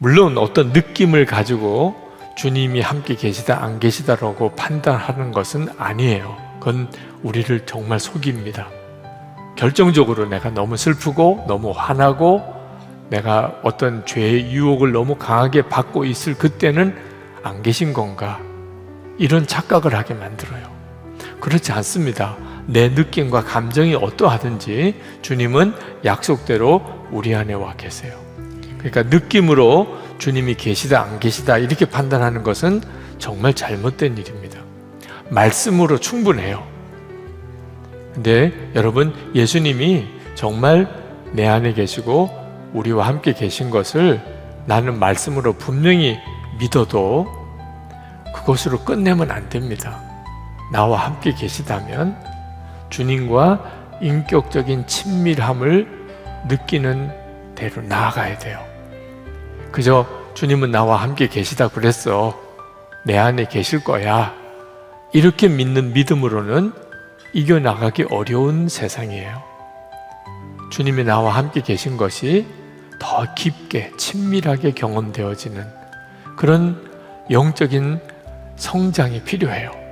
물론 어떤 느낌을 가지고 주님이 함께 계시다 안 계시다라고 판단하는 것은 아니에요. 그건 우리를 정말 속입니다. 결정적으로 내가 너무 슬프고 너무 화나고 내가 어떤 죄의 유혹을 너무 강하게 받고 있을 그때는 안 계신 건가? 이런 착각을 하게 만들어요. 그렇지 않습니다. 내 느낌과 감정이 어떠하든지 주님은 약속대로 우리 안에 와 계세요. 그러니까 느낌으로 주님이 계시다 안 계시다 이렇게 판단하는 것은 정말 잘못된 일입니다. 말씀으로 충분해요. 근데 여러분 예수님이 정말 내 안에 계시고 우리와 함께 계신 것을 나는 말씀으로 분명히 믿어도 그것으로 끝내면 안 됩니다. 나와 함께 계시다면 주님과 인격적인 친밀함을 느끼는 대로 나아가야 돼요. 그저 주님은 나와 함께 계시다 그랬어. 내 안에 계실 거야. 이렇게 믿는 믿음으로는 이겨나가기 어려운 세상이에요. 주님이 나와 함께 계신 것이 더 깊게 친밀하게 경험되어지는 그런 영적인 성장이 필요해요.